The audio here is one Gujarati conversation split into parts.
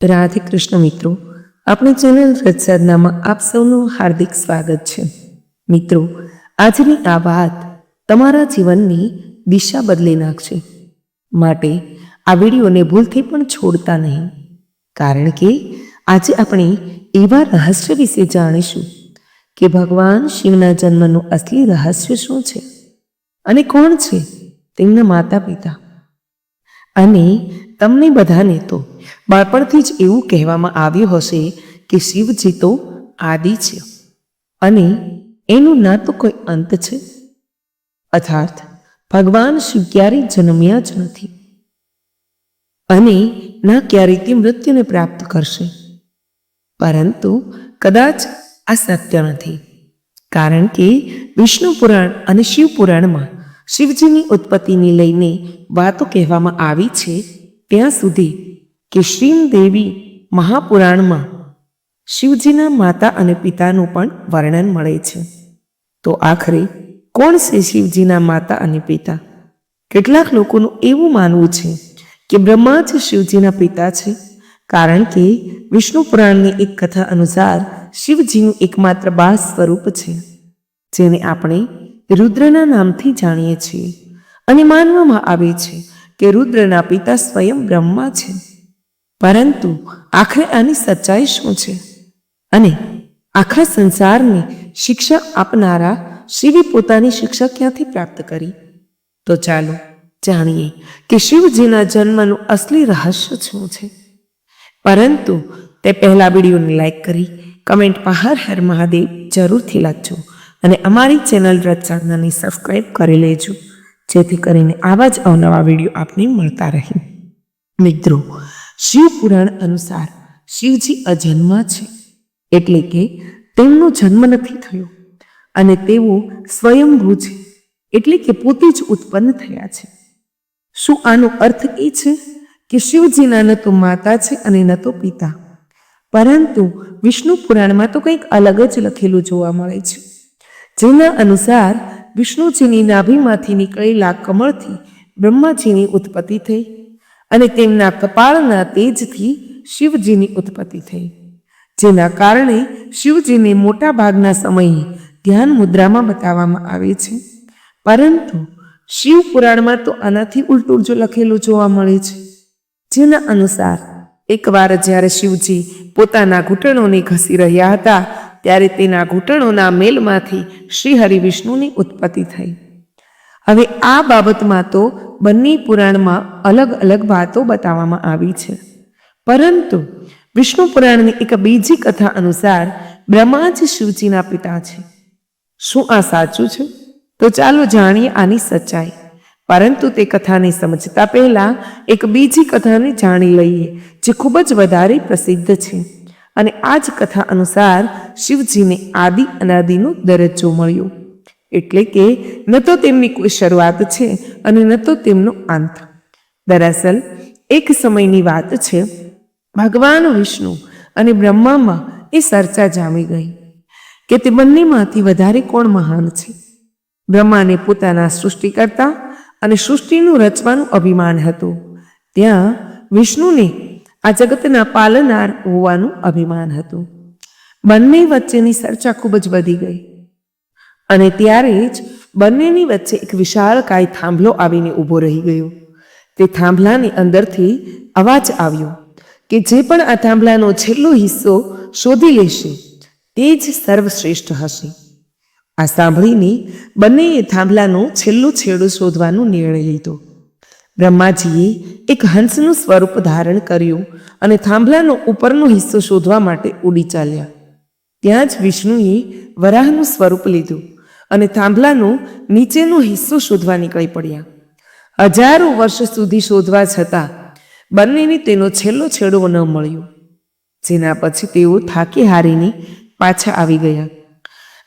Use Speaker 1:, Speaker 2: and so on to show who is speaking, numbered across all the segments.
Speaker 1: રાધે કૃષ્ણ મિત્રો, આપણી ચેનલ રજસાધનામાં આપ સૌનું હાર્દિક સ્વાગત છે. મિત્રો, આજની આ વાત તમારા જીવનની દિશા બદલી નાખશે. માટે આ વિડીયોને ભૂલથી પણ છોડતા નહીં. કારણ કે આજે આપણે એવા રહસ્ય વિશે જાણીશું કે ભગવાન શિવના જન્મનું અસલી રહસ્ય શું છે અને કોણ છે તેમના માતા પિતા અને તમને બધાને તો બાળપણથી જ એવું કહેવામાં આવ્યું હશે કે શિવજી તો આદિ છે. અને એનું ના તો કોઈ અંત છે. અર્થાત ભગવાન શિવ ક્યારેય જન્મ્યા જ નથી. અને ના ક્યારેય તે મૃત્યુને પ્રાપ્ત કરશે. પરંતુ કદાચ આ સત્ય નથી. કારણ કે વિષ્ણુ પુરાણ અને શિવ પુરાણમાં શિવજીની ઉત્પત્તિને લઈને વાતો કહેવામાં આવી છે, ત્યાં સુધી કે શ્રીમ દેવી મહાપુરાણમાં શિવજીના માતા અને પિતાનું પણ વર્ણન મળે છે. તો આખરે કોણ છે શિવજીના માતા અને પિતા? કેટલાક લોકોનું એવું માનવું છે કે બ્રહ્મા જ શિવજીના પિતા છે, કારણ કે વિષ્ણુ પુરાણની એક કથા અનુસાર શિવજીનું એકમાત્ર બાળ સ્વરૂપ છે, જેને આપણે રુદ્રના નામથી જાણીએ છીએ. અને માનવામાં આવે છે કે રુદ્રના પિતા સ્વયં બ્રહ્મા છે. પરંતુ આખરે આની સચ્ચાઈ શું છે? અને આખા સંસારને શિક્ષા આપનારા શિવે પોતાની શિક્ષા ક્યાંથી પ્રાપ્ત કરી? તો ચાલો જાણીએ કે શિવજીના જન્મનું અસલી રહસ્ય શું છે. પરંતુ તે પહેલા વિડીયોને લાઈક કરી કમેન્ટમાં હર હર મહાદેવ જરૂરથી લખજો અને અમારી ચેનલ રચનાની સબસ્ક્રાઈબ કરી લેજો, જેથી કરીને આવા જ અવનવા વીડિયો આપને મળતા રહે. મિત્રો શિવ પુરાણ અનુસાર શિવજી અજન્મા છે એટલે કે તેમનો જન્મ નથી થયો. અને તેઓ સ્વયંભૂ છે એટલે કે પોતે જ ઉત્પન્ન થયા છે. શું આનો અર્થ એ છે કે શિવજીના ન તો માતા છે અને ન તો પિતા? પરંતુ વિષ્ણુ પુરાણમાં તો કંઈક અલગ જ લખેલું જોવા મળે છે. જેના અનુસાર વિષ્ણુજીની નાભીમાંથી નીકળેલા કમળથી બ્રહ્માજીની ઉત્પત્તિ થઈ. અને તેમના કપાળના તેજથી શિવજીની ઉત્પત્તિ થઈ. જેના કારણે શિવજીને મોટા ભાગના સમયે ધ્યાન મુદ્રામાં બતાવવામાં આવે છે. પરંતુ શિવ પુરાણમાં તો આનાથી ઉલટું જો લખેલું જોવા મળે છે. જેના અનુસાર, એકવાર જ્યારે શિવજી પોતાના ઘૂંટણોને ઘસી રહ્યા હતા, ત્યારે તેના ઘૂંટણોના મેલમાંથી શ્રી હરિ વિષ્ણુની ઉત્પત્તિ થઈ. હવે આ બાબતમાં તો બંને પુરાણમાં અલગ અલગ વાતો બતાવવામાં આવી છે. પરંતુ વિષ્ણુ પુરાણની એક બીજી કથા અનુસાર બ્રહ્મા જ શિવજીના પિતા છે. શું આ સાચું છે? તો ચાલો જાણીએ આની સચ્ચાઈ. પરંતુ તે કથાને સમજતા પહેલા એક બીજી કથાને જાણી લઈએ, જે ખૂબ જ વધારે પ્રસિદ્ધ છે. અને આ જ કથા અનુસાર શિવજીને આદિ અનાદિનો દરજ્જો મળ્યો. એટલે કે ન તો તેમની કોઈ શરૂઆત છે અને ન તો તેમનો અંત. દરઅસલ, એક સમયની વાત છે, ભગવાન વિષ્ણુ અને બ્રહ્મામાં એ ચર્ચા જામી ગઈ કે તે બંનેમાંથી વધારે કોણ મહાન છે? બ્રહ્માને પોતાના સૃષ્ટિકર્તા અને સૃષ્ટિનું રચવાનું અભિમાન હતું. ત્યાં વિષ્ણુને આ જગતના પાલનાર હોવાનું અભિમાન હતું. બંને વચ્ચેની ચર્ચા ખૂબ જ વધી ગઈ. અને ત્યારે જ બંનેની વચ્ચે એક વિશાળકાય થાંભલો આવીને ઊભો રહી ગયો. તે થાંભલાની અંદરથી અવાજ આવ્યો કે જે પણ આ થાંભલાનો છેલ્લો હિસ્સો શોધી લેશે, તે જ સર્વશ્રેષ્ઠ હશે. આ સાંભળીને બંનેએ થાંભલાનો છેલ્લો છેડો શોધવાનો નિર્ણય લીધો. બ્રહ્માજીએ એક હંસનું સ્વરૂપ ધારણ કર્યું અને થાંભલાનો ઉપરનો હિસ્સો શોધવા માટે ઉડી ચાલ્યા. ત્યાં જ વિષ્ણુએ વરાહનું સ્વરૂપ લીધું. અને થાંભલાનો નીચેનો હિસ્સો શોધવા નીકળી પડ્યા. હજારો વર્ષ સુધી શોધવા છતાં બંનેને તેનો છેલ્લો છેડો ન મળ્યો. જેના પછી તેઓ થાકી હારીને પાછા આવી ગયા.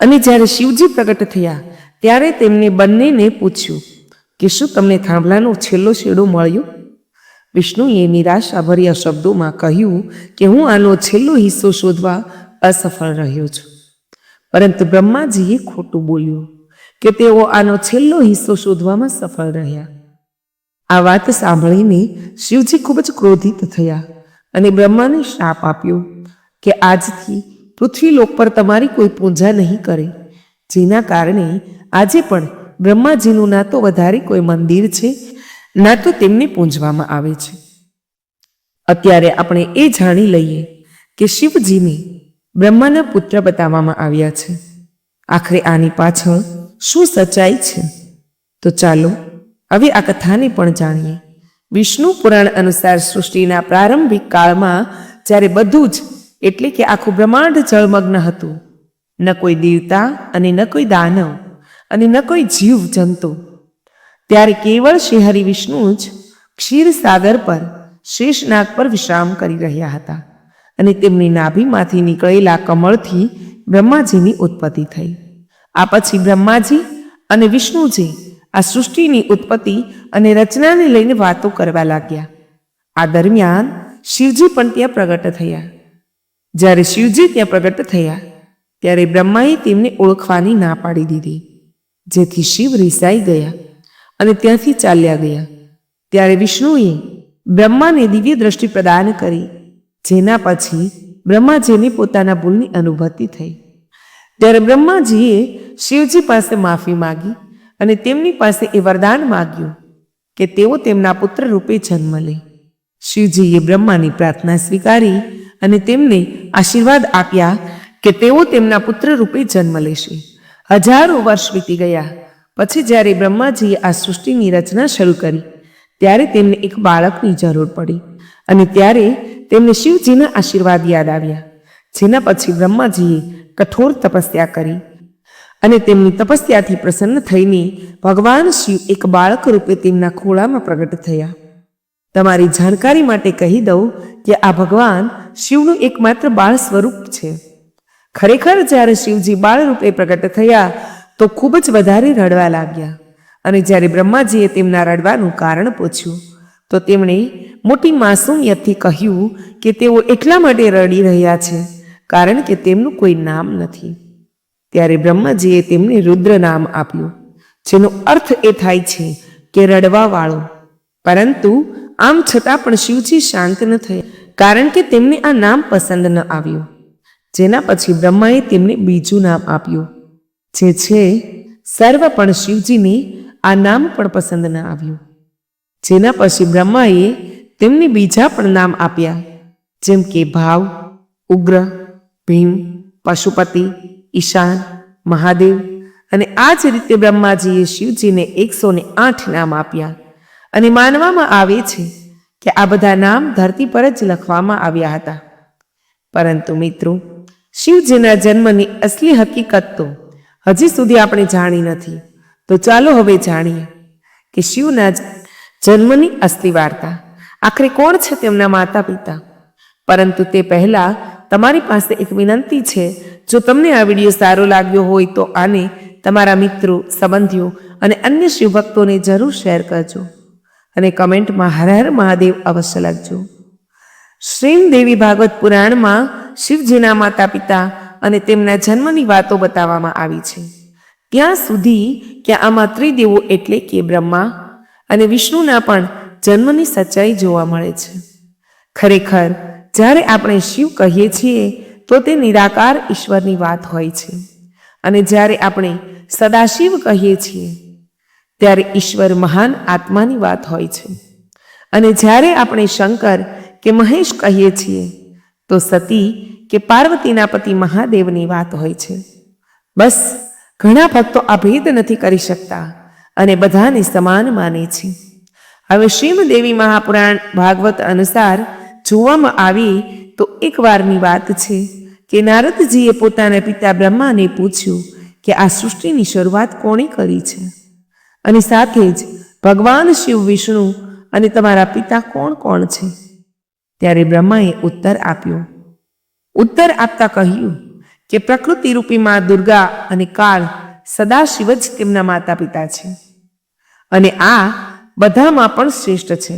Speaker 1: અને જ્યારે શિવજી પ્રગટ થયા, ત્યારે તેમને બંનેને પૂછ્યું કે શું તમને થાંભલાનો છેલ્લો છેડો મળ્યો? વિષ્ણુએ નિરાશાભર્યા શબ્દોમાં કહ્યું કે હું આનો છેલ્લો હિસ્સો શોધવા અસફળ રહ્યો છું. પરંતુ બ્રહ્માજીએ ખોટું બોલ્યું કે તેઓ આનો છેલ્લો હિસ્સો શોધવામાં સફળ રહ્યા. આ વાત સાંભળીને શિવજી ખૂબ જ ક્રોધિત થયા અને બ્રહ્માને શ્રાપ આપ્યો કે આજથી પૃથ્વીલોક પર તમારી કોઈ પૂજા નહીં કરે, જેના કારણે આજે પણ બ્રહ્માજીનું ના તો વધારે કોઈ મંદિર છે, ના તો તેમને પૂંજવામાં આવે છે. અત્યારે આપણે એ જાણી લઈએ કે શિવજીને બ્રહ્માના પુત્ર બતાવવામાં આવ્યા છે. આખરે આની પાછળ શું સચ્ચાઈ છે? તો ચાલો હવે આ કથાને પણ જાણીએ. વિષ્ણુ પુરાણ અનુસાર સૃષ્ટિના પ્રારંભિક કાળમાં જ્યારે બધું જ એટલે કે આખું બ્રહ્માંડ જળમગ્ન હતું, ન કોઈ દેવતા અને ન કોઈ દાનવ અને ન કોઈ જીવ જંતુ. ત્યારે કેવળ શ્રીહરિ વિષ્ણુ જ ક્ષીરસાગર પર શેષનાગ પર વિશ્રામ કરી રહ્યા હતા. અને તેમની નાભીમાંથી નીકળેલા કમળથી બ્રહ્માજીની ઉત્પત્તિ થઈ. આ પછી બ્રહ્માજી અને વિષ્ણુજી આ સૃષ્ટિની ઉત્પત્તિ અને રચનાને લઈને વાતો કરવા લાગ્યા. આ દરમિયાન શિવજી પણ ત્યાં પ્રગટ થયા. જ્યારે શિવજી ત્યાં પ્રગટ થયા, ત્યારે બ્રહ્માએ તેમને ઓળખવાની ના પાડી દીધી. જેથી શિવ રિસાઈ ગયા અને ત્યાંથી ચાલ્યા ગયા. ત્યારે વિષ્ણુએ બ્રહ્માને દિવ્ય દ્રષ્ટિ પ્રદાન કરી જેના પછી બ્રહ્માજીને પોતાના ભૂલની અનુભૂતિ થઈ. ત્યારે બ્રહ્માજીએ શિવજી પાસે માફી માગી અને તેમની પાસે એ વરદાન માગ્યું કે તેઓ તેમના પુત્ર રૂપે જન્મ લે. શિવજીએ બ્રહ્માની પ્રાર્થના સ્વીકારી અને તેમને આશીર્વાદ આપ્યા કે તેઓ તેમના પુત્ર રૂપે જન્મ લેશે. હજારો વર્ષ વીતી ગયા. પછી જ્યારે બ્રહ્માજીએ આ સૃષ્ટિની રચના શરૂ કરી, ત્યારે તેમને એક બાળકની જરૂર પડી અને ત્યારે તેમને શિવજીના આશીર્વાદ યાદ આવ્યા. જેના પછી બ્રહ્માજીએ કઠોર તપસ્યા કરી અને તેમની તપસ્યાથી પ્રસન્ન થઈને ભગવાન શિવ એક બાળક રૂપે તેમના ખોળામાં પ્રગટ થયા. તમારી જાણકારી માટે કહી દઉં કે આ ભગવાન શિવનું એકમાત્ર બાળ સ્વરૂપ છે. ખરેખર જ્યારે શિવજી બાળ રૂપે પ્રગટ થયા, તો ખૂબ જ વધારે રડવા લાગ્યા. અને જ્યારે બ્રહ્માજીએ તેમના રડવાનું કારણ પૂછ્યું, તો તેમણે મોટી માસુમિયતથી કહ્યું કે તેઓ એટલા માટે રડી રહ્યા છે, કારણ કે તેમનું કોઈ નામ નથી. ત્યારે બ્રહ્માજીએ તેમને રુદ્ર નામ આપ્યું, જેનો અર્થ એ થાય છે કે રડવાવાળો. પરંતુ આમ છતાં પણ શિવજી શાંત ન થયા, કારણ કે તેમને આ નામ પસંદ ન આવ્યું. જેના પછી બ્રહ્માએ તેમને બીજું નામ આપ્યું, જે છે, સર્વ પણ શિવજીને આ નામ પણ પસંદ ન આવ્યું. જેના પછી બ્રહ્માએ તેમને બીજા પણ નામ આપ્યા, જેમ કે ભાવ, ઉગ્ર, ભીમ, પશુપતિ, ઈશાન, મહાદેવ અને આ જ રીતે બ્રહ્માજીએ શિવજીને એકસો ને આઠ નામ આપ્યા. અને માનવામાં આવે છે કે આ બધા નામ ધરતી પર જ લખવામાં આવ્યા હતા. પરંતુ મિત્રો, શિવજીના જન્મની અસલી હકીકત તો હજી સુધી આપણે જાણી નથી. તો ચાલો હવે જાણીએ કે શિવના જન્મની અસલી વાર્તા. આખરે કોણ છે તેમના માતા પિતા પરંતુ તે પહેલા તમારી પાસે એક વિનંતી છે. જો તમને આ વીડિયો સારો લાગ્યો હોય તો આને તમારા મિત્રો, સંબંધીઓ અને અન્ય શિવભક્તોને જરૂર શેર કરજો અને કમેન્ટમાં હર હર મહાદેવ અવશ્ય લખજો. શ્રીમ દેવી ભાગવત પુરાણમાં શિવજીના માતા પિતા અને તેમના જન્મની વાતો બતાવવામાં આવી છે. ત્યાં સુધી કે આમાં ત્રિદેવો એટલે કે બ્રહ્મા અને વિષ્ણુના પણ જન્મની સચ્ચાઈ જોવા મળે છે. ખરેખર, જ્યારે આપણે શિવ કહીએ છીએ, તો તે નિરાકાર ઈશ્વરની વાત હોય છે. અને જ્યારે આપણે સદાશિવ કહીએ છીએ, ત્યારે ઈશ્વર મહાન આત્માની વાત હોય છે. અને જ્યારે આપણે શંકર કે મહેશ કહીએ છીએ, તો સતી કે પાર્વતીના પતિ મહાદેવની વાત હોય છે. બસ, ઘણા ભક્તો આ નથી કરી શકતા અને બધાને સમાન માને છે. હવે શ્રીમદેવી મહાપુરાણ ભાગવત અનુસાર જોવામાં આવી તો એક વારની વાત છે કે નારદજીએ પોતાના પિતા બ્રહ્માને પૂછ્યું કે આ સૃષ્ટિની શરૂઆત કોણે કરી છે? અને સાથે જ ભગવાન શિવ વિષ્ણુ અને તમારા પિતા કોણ કોણ છે? ત્યારે બ્રહ્માએ ઉત્તર આપ્યો. ઉત્તર આપતા કહ્યું કે પ્રકૃતિ રૂપી માં દુર્ગા અને કાળ સદાશિવ જ તેમના માતા પિતા છે. અને આ બધામાં પણ શ્રેષ્ઠ છે.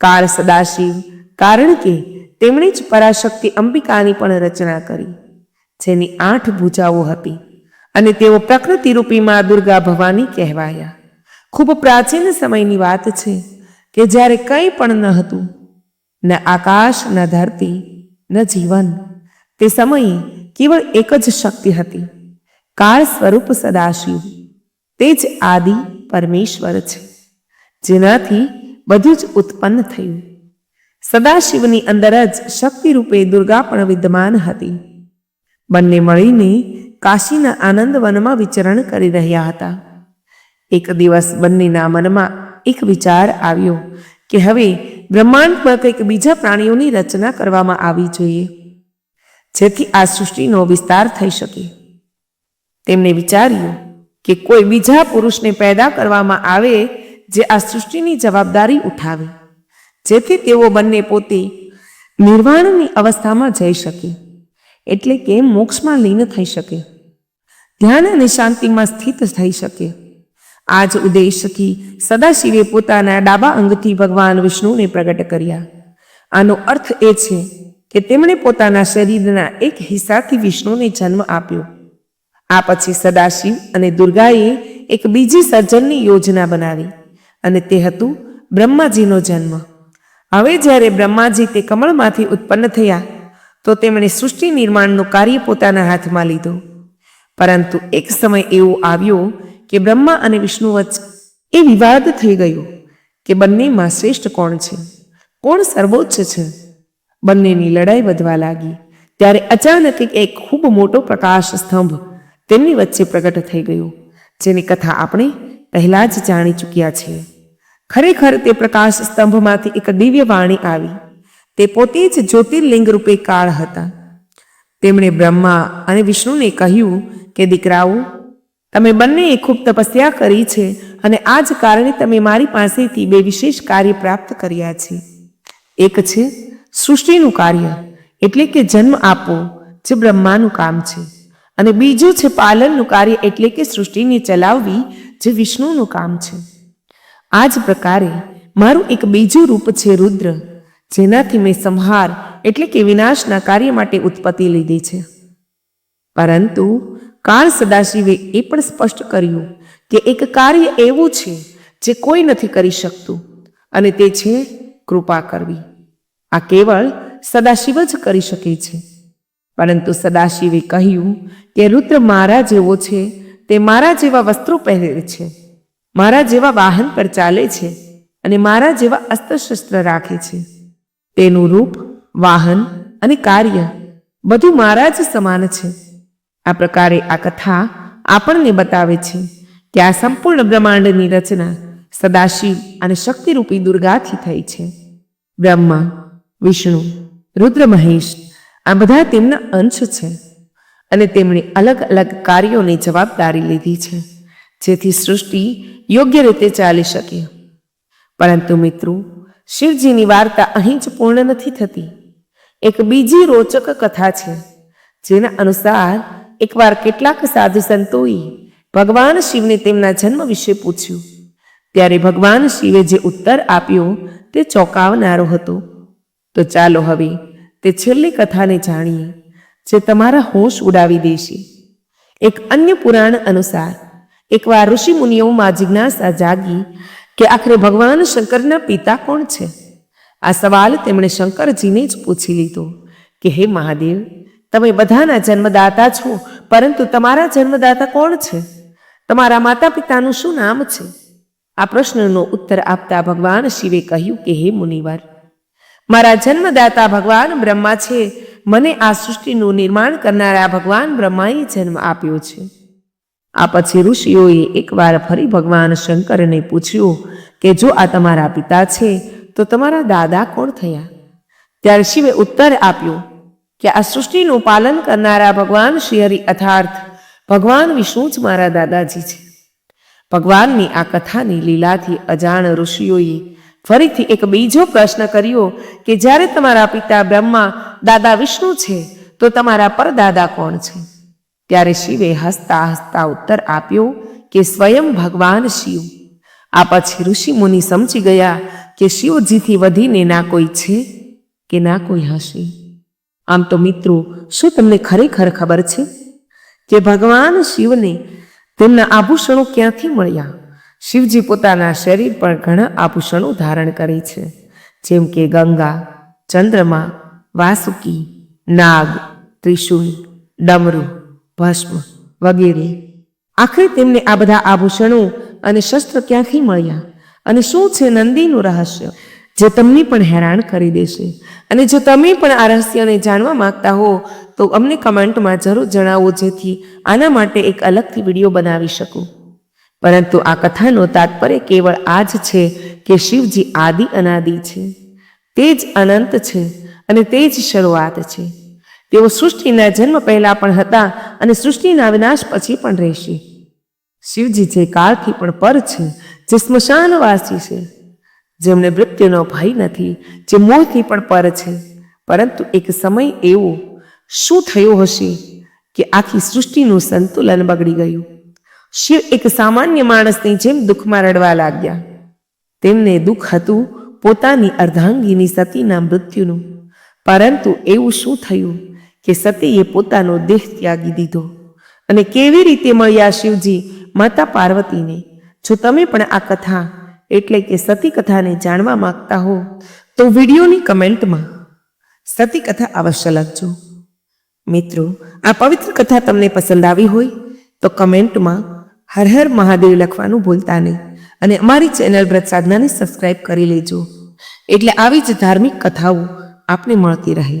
Speaker 1: કાળ સદાશિવ, કારણ કે તેમણે જ પરાશક્તિ અંબિકાની પણ રચના કરી, જેની આઠ ભૂજાઓ હતી અને તેઓ પ્રકૃતિ રૂપી માં દુર્ગા ભવાની કહેવાયા. ખૂબ પ્રાચીન સમયની વાત છે કે જ્યારે કંઈ પણ ન હતું, ન આકાશ, ન ધરતી, ન જીવન, તે સમયે કેવળ એક જ શક્તિ હતી. કાળ સ્વરૂપ સદાશિવ, તે જ આદિ પરમેશ્વર છે. જેનાથી બધું જ ઉત્પન્ન થયું. સદાશિવની અંદર જ શક્તિ રૂપે દુર્ગા પણ વિદ્યમાન હતી. બંને મળીને કાશીના આનંદ વનમાં વિચરણ કરી રહ્યા હતા. એક દિવસ બંનેના મનમાં એક વિચાર આવ્યો કે હવે બ્રહ્માંડમાં કંઈક બીજા પ્રાણીઓની રચના કરવામાં આવી જોઈએ, જેથી આ સૃષ્ટિનો વિસ્તાર થઈ શકે. તેમણે વિચાર્યું કે કોઈ બીજા પુરુષને પેદા કરવામાં આવે જે આ સૃષ્ટિની જવાબદારી ઉઠાવે, જેથી તેઓ બંને પોતે નિર્વાણની અવસ્થામાં જઈ શકે, એટલે કે મોક્ષમાં લીન થઈ શકે. ધ્યાન અને શાંતિમાં સ્થિત થઈ શકે. આ જ ઉદ્દેશથી સદાશિવે પોતાના ડાબા અંગથી ભગવાન વિષ્ણુને પ્રગટ કર્યા. આનો અર્થ એ છે કે તેમણે પોતાના શરીરના એક હિસ્સાથી વિષ્ણુને જન્મ આપ્યો. આ પછી સદાશિવ અને દુર્ગાએ એક બીજી સર્જનની યોજના બનાવી. અને તે હતું બ્રહ્માજીનો જન્મ. હવે જ્યારે બ્રહ્માજી તે કમળમાંથી ઉત્પન્ન થયા, તો તેમણે સૃષ્ટિ નિર્માણનું કાર્ય પોતાના હાથમાં લીધું. પરંતુ એક સમય એવો આવ્યો કે બ્રહ્મા અને વિષ્ણુ વચ્ચે એ વિવાદ થઈ ગયો કે બંનેમાં શ્રેષ્ઠ કોણ છે? કોણ સર્વોચ્ચ છે? બંનેની લડાઈ વધવા લાગી. ત્યારે અચાનક એક ખૂબ મોટો પ્રકાશ સ્તંભ તેમની વચ્ચે પ્રગટ થઈ ગયો, જેની કથા આપણે પહેલાં જ જાણી ચૂક્યા છીએ. ખરેખર તે પ્રકાશ સ્તંભમાંથી એક દિવ્ય વાણી આવી. તે પોતે જ જ્યોતિર્લિંગ રૂપે કાળ હતા. તેમણે બ્રહ્મા અને વિષ્ણુને કહ્યું કે, દીકરાઓ, તમે બંનેએ ખૂબ તપસ્યા કરી છે અને આ જ કારણે તમે મારી પાસેથી બે વિશેષ કાર્ય પ્રાપ્ત કર્યા છે. એક છે સૃષ્ટિનું કાર્ય, એટલે કે જન્મ આપવો, જે બ્રહ્માનું કામ છે. અને બીજું છે પાલનનું કાર્ય, એટલે કે સૃષ્ટિને ચલાવવી, જે વિષ્ણુનું કામ છે. આ જ પ્રકારે મારું એક બીજું રૂપ છે રુદ્ર, જેનાથી મેં સંહાર એટલે કે વિનાશના કાર્ય માટે ઉત્પત્તિ લીધી છે. પરંતુ કાળ સદાશિવે એ પણ સ્પષ્ટ કર્યું કે એક કાર્ય એવું છે જે કોઈ નથી કરી શકતું અને તે છે કૃપા કરવી. આ કેવળ સદાશિવ જ કરી શકે છે. પરંતુ સદાશિવે કહ્યું કે રુદ્ર મારા જેવો છે, તે મારા જેવા વસ્ત્રો પહેરે છે. મારા જેવા વાહન પર ચાલે છે અને મારા જેવા અસ્ત્રશસ્ત્ર રાખે છે. તેનું રૂપ, વાહન અને કાર્ય બધું મારા જ સમાન છે. આ પ્રકારે આ કથા આપણને બતાવે છે કે આ સંપૂર્ણ બ્રહ્માંડની રચના સદાશિવ અને શક્તિરૂપી દુર્ગાથી થઈ છે. બ્રહ્મા, વિષ્ણુ રુદ્ર મહેશ આ બધા તેમના અંશ છે અને તેમણે અલગ અલગ કાર્યોની જવાબદારી લીધી છે. જેથી સૃષ્ટિ યોગ્ય રીતે ચાલી શકે. પરંતુ મિત્રો, શિવજીની વાર્તા અહીં જ પૂર્ણ નથી થતી. એક બીજી રોચક કથા છે, જેના અનુસાર એકવાર કેટલાક સાધુ સંતોએ ભગવાન શિવને તેમના જન્મ વિશે પૂછ્યું. ત્યારે ભગવાન શિવે જે ઉત્તર આપ્યો તે ચોંકાવનારો હતો. તો ચાલો હવે તે છેલ્લી કથાને જાણીએ, જે તમારા હોશ ઉડાવી દેશે. એક અન્ય પુરાણ અનુસાર એકવાર ઋષિ મુનિઓમાં જિજ્ઞાસા જાગી કે આખરે ભગવાન શંકરના પિતા કોણ છે? આ સવાલ તેમણે શંકરજીને જ પૂછી લીધો કે, હે મહાદેવ, તમે બધાના જન્મદાતા છો, પરંતુ તમારા જન્મદાતા કોણ છે? તમારા માતા પિતાનું શું નામ છે? આ પ્રશ્નનો ઉત્તર આપતા ભગવાન શિવે કહ્યું કે, હે મુનિવર, મારા જન્મદાતા ભગવાન બ્રહ્મા છે. મને આ સૃષ્ટિનું નિર્માણ કરનારા ભગવાન બ્રહ્માએ જન્મ આપ્યો છે. આ પછી ઋષિઓએ એકવાર ફરી ભગવાન શંકરને પૂછ્યું કે જો આ તમારા પિતા છે, તો તમારા દાદા કોણ થયા? ત્યારે શિવે ઉત્તર આપ્યો કે આ સૃષ્ટિનું પાલન કરનારા ભગવાન શ્રી હરિ અર્થાર્થ ભગવાન વિષ્ણુ જ મારા દાદાજી છે. ભગવાનની આ કથાની લીલાથી અજાણ ઋષિઓએ ફરીથી એક બીજો પ્રશ્ન કર્યો કે જ્યારે તમારા પિતા બ્રહ્મા દાદા વિષ્ણુ છે, તો તમારા પરદાદા કોણ છે? ત્યારે શિવે હસતા હસતા ઉત્તર આપ્યો કે સ્વયં ભગવાન શિવ. આ પછી ઋષિ મુનિ સમજી ગયા કે શિવજીથી વધીને ના કોઈ છે કે ના કોઈ હશે. આમ તો મિત્રો, શું તમને ખરેખર ખબર છે કે ભગવાન શિવને તેમના આભૂષણો ક્યાંથી મળ્યા? શિવજી પોતાના શરીર પર ઘણા આભૂષણો ધારણ કરે છે, જેમ કે ગંગા, ચંદ્રમા, વાસુકી, નાગ ત્રિશુલ ડમરુ. ભસ્મ વગેરે. આખરે તેમને આ બધા આભૂષણો અને શસ્ત્ર ક્યાંથી મળ્યા? અને શું છે નંદીનું રહસ્ય? જે તમને પણ હેરાન કરી દેશે. અને જો તમે પણ આ રહસ્યને જાણવા માંગતા હો, તો અમને કમેન્ટમાં જરૂર જણાવો જેથી આના માટે એક અલગથી વીડિયો બનાવી શકું. પરંતુ આ કથાનો તાત્પર્ય કેવળ આ જ છે કે શિવજી આદિ અનાદિ છે. તે જ અનંત છે અને તે જ શરૂઆત છે. તેઓ સૃષ્ટિના જન્મ પહેલાં પણ હતા અને સૃષ્ટિના વિનાશ પછી પણ રહેશે. શિવજી જે કાળથી પણ પર છે, જે સ્મશાનવાસી છે જેમને મૃત્યુનો ભય નથી, જે મોહથી પણ પર છે, પરંતુ એક સમય એવો શું થયો હશે કે આખી સૃષ્ટિનું સંતુલન બગડી ગયું. શિવ એક સામાન્ય માણસની જેમ દુઃખમાં રડવા લાગ્યા. તેમને દુઃખ હતું પોતાની અર્ધાંગીની સતીના મૃત્યુનું. પરંતુ એવું શું થયું? કે સતીએ પોતાનો દેહ ત્યાગી દીધો અને કેવી રીતે મળ્યા શિવજી માતા પાર્વતીને? જો તમે પણ આ કથા એટલે કે સતી કથાને જાણવા માંગતા હો, તો વિડીયોની કમેન્ટમાં સતી કથા અવશ્ય લખજો. મિત્રો, આ પવિત્ર કથા તમને પસંદ આવી હોય, તો કમેન્ટમાં હર હર મહાદેવ લખવાનું ભૂલતા નહીં અને અમારી ચેનલ વ્રત સાધનાને સબસ્ક્રાઇબ કરી લેજો. એટલે આવી જ ધાર્મિક કથાઓ આપને મળતી રહે.